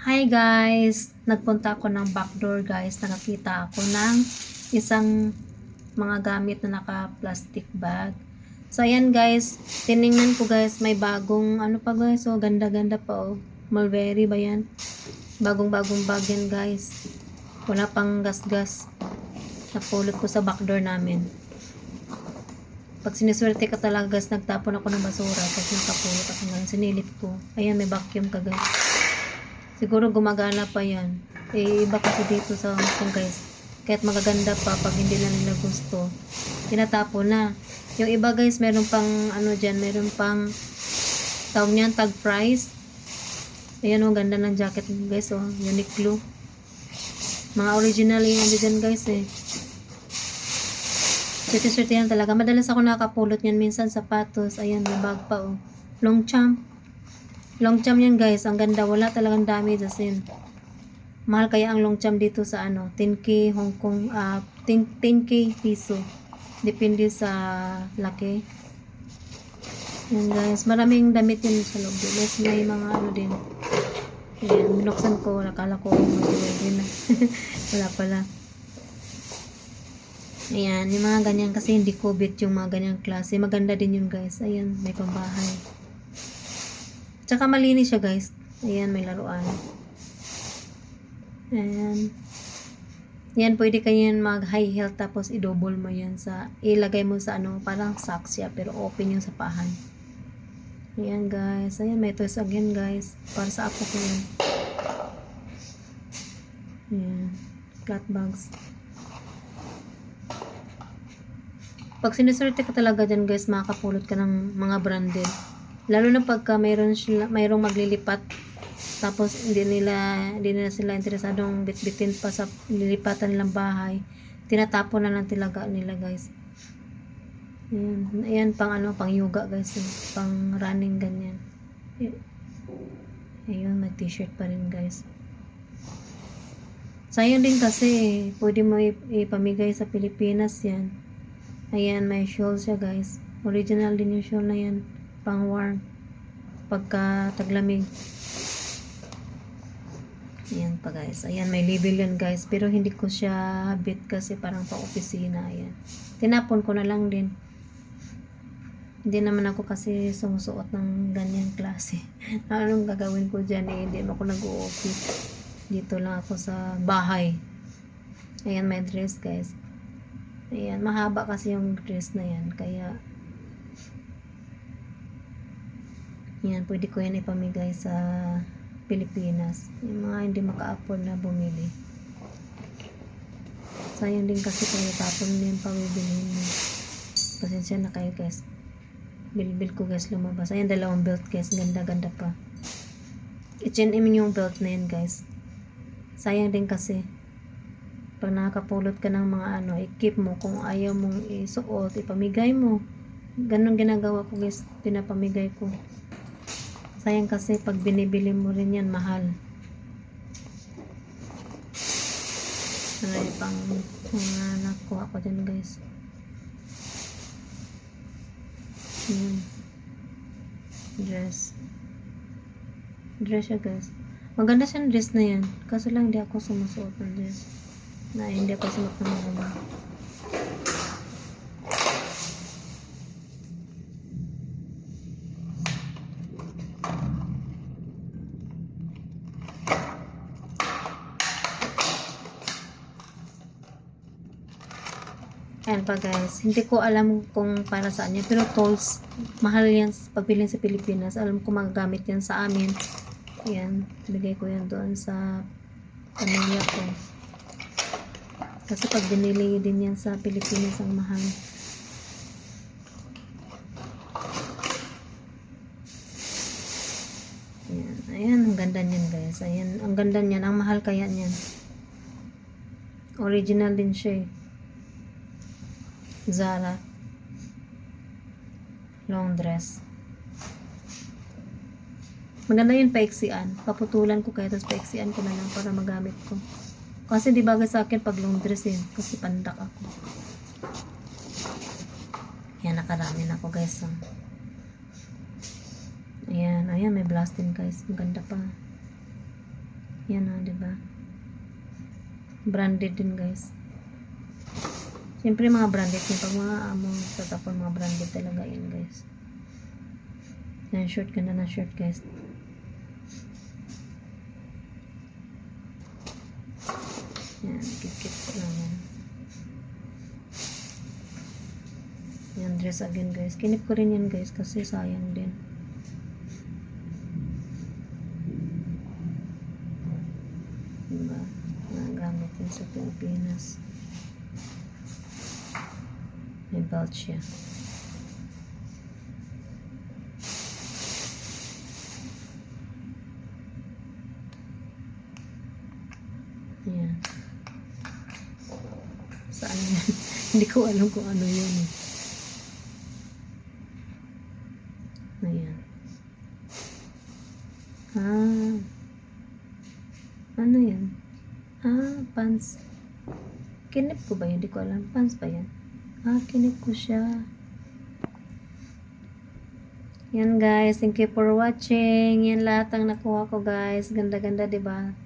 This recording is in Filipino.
Hi guys! Nagpunta ako ng backdoor guys. Nakakita ako ng isang mga gamit na naka-plastic bag. So ayan guys, tiningnan ko guys, may bagong ano pa guys, so ganda-ganda pa oh. Mulberry ba yan? Bagong-bagong bag yan guys. Wala pang gas-gas. Napulot ko sa backdoor namin. Pag siniswerte ka talaga guys, nagtapon ako ng basura tapos nakapulot ako ngayon. Sinilip ko. Ayan, may vacuum ka guys. Siguro gumagana pa yan. Eh, iba kasi dito sa Hong guys. Kahit magaganda pa pag hindi na nila gusto. Tinatapon na. Yung iba guys, meron pang ano dyan, meron pang tawag niyan, tag price. Ayan oh, ganda ng jacket guys oh, Uniqlo. Mga original yung ano dyan guys eh. Swerte-swerte yan talaga. Madalas ako nakapulot yan minsan sapatos. Ayan, may bag pa oh. Long champ. Long champ yan guys. Ang ganda. Wala talagang damage as in. Mahal kaya ang long champ dito sa ano, 10k Hong Kong, ah 10, 10k piso. Depende sa laki. Yan guys. Maraming damit yun sa loob. Yes, may mga ano din. Ayan, binuksan ko. Nakala ko mag-ready na. Wala pala. Ayan, yung mga ganyan kasi hindi COVID yung mga ganyang klase. Maganda din yun guys. Ayan, may pambahay. Tsaka malinis siya guys. Ayan, may laruan. Ayan. Yan, pwede kayo yan mag high heel tapos i-double mo yan sa, ilagay mo sa ano, parang socks siya pero open yung sa pahan. Ayan guys. Ayan, may toys again guys. Para sa apo ko yan. Ayan. Flat bags. Pag siniswerte ka talaga dyan guys, makakapulot ka ng mga branded. Lalo na pagka mayroon sila, mayroong maglilipat tapos hindi nila hindi nila sila interesadong bitbitin pa sa lilipatan nilang bahay. Tinatapon na lang talaga nila guys. Ayan, ayan pang ano, pang yoga guys, eh. pang running ganyan. Ayun, may t-shirt pa rin guys. Sayang din kasi, eh, pwede mo ip- ipamigay sa Pilipinas yan. Ayan, may shawl siya guys. Original din yung shawl na yan. Pang warm. Pagka taglamig. Ayan pa guys. Ayan, may label yan guys. Pero hindi ko siya bit kasi parang pa opisina. Ayan. Tinapon ko na lang din. Hindi naman ako kasi sumusuot ng ganyan klase. Anong gagawin ko dyan eh. Hindi ako nag-o-office. Dito lang ako sa bahay. Ayan, may dress guys. Ayan, mahaba kasi yung dress na yan. Kaya, yan, pwede ko yan ipamigay sa Pilipinas. Yung mga hindi maka-afford na bumili. Sayang din kasi kung natapon mo yung pabibilihin mo. Pasensya na kayo guys. Bilbil ko guys lumabas. Ayan, dalawang belt guys. Ganda-ganda pa. H&M yung belt na yan guys. Sayang din kasi pag nakakapulot ka ng mga ano, i-keep mo kung ayaw mong isuot, ipamigay mo. Ganon ginagawa ko guys, pinapamigay ko. Sayang kasi pag binibili mo rin yan, mahal. Yung pang mga nakuha ko dyan guys. Yan. Dress. Dress siya guys. Maganda siyang dress na yan. Kaso lang hindi ako sumusuot ng dress na hindi ako suot ng mga Ayan pa guys, hindi ko alam kung para saan yan. Pero tolls, mahal yan pagbilin sa Pilipinas. Alam ko magagamit yan sa amin. Ayan, bigay ko yan doon sa pamilya ko. Kasi pag binili din yan sa Pilipinas ang mahal. Ayan, ayan, ang ganda niyan guys. Ayan, ang ganda niyan. Ang mahal kaya niyan. Original din siya eh. Zara. Long dress. Maganda yun paiksian. Paputulan ko kaya tapos paiksian ko na lang para magamit ko. Kasi di bagay sa akin pag long dress yun. Kasi pandak ako. Yan, nakarami na ako guys. Oh. Ayan, ayan, may blast din guys. Maganda pa. Yan o, di ba? Branded din guys. Siyempre mga branded yun. Pag mga among tatapon, mga branded talaga yun guys. Yan, short ganda na short guys. Yan, kikit ko lang yan. Yan, dress again guys. Kinip ko rin yan guys kasi sayang din. Diba? Nagamit yun sa Pilipinas. May belt siya. Ayan. Saan yan? Hindi ko alam kung ano yun eh. Ah. Ano yan? Ah, pants. Kinip ko ba yun? Hindi ko alam. Pants ba yan? Ah, kinip ko siya. Yan guys. Thank you for watching. Yan lahat ang nakuha ko guys. Ganda-ganda, 'di ba?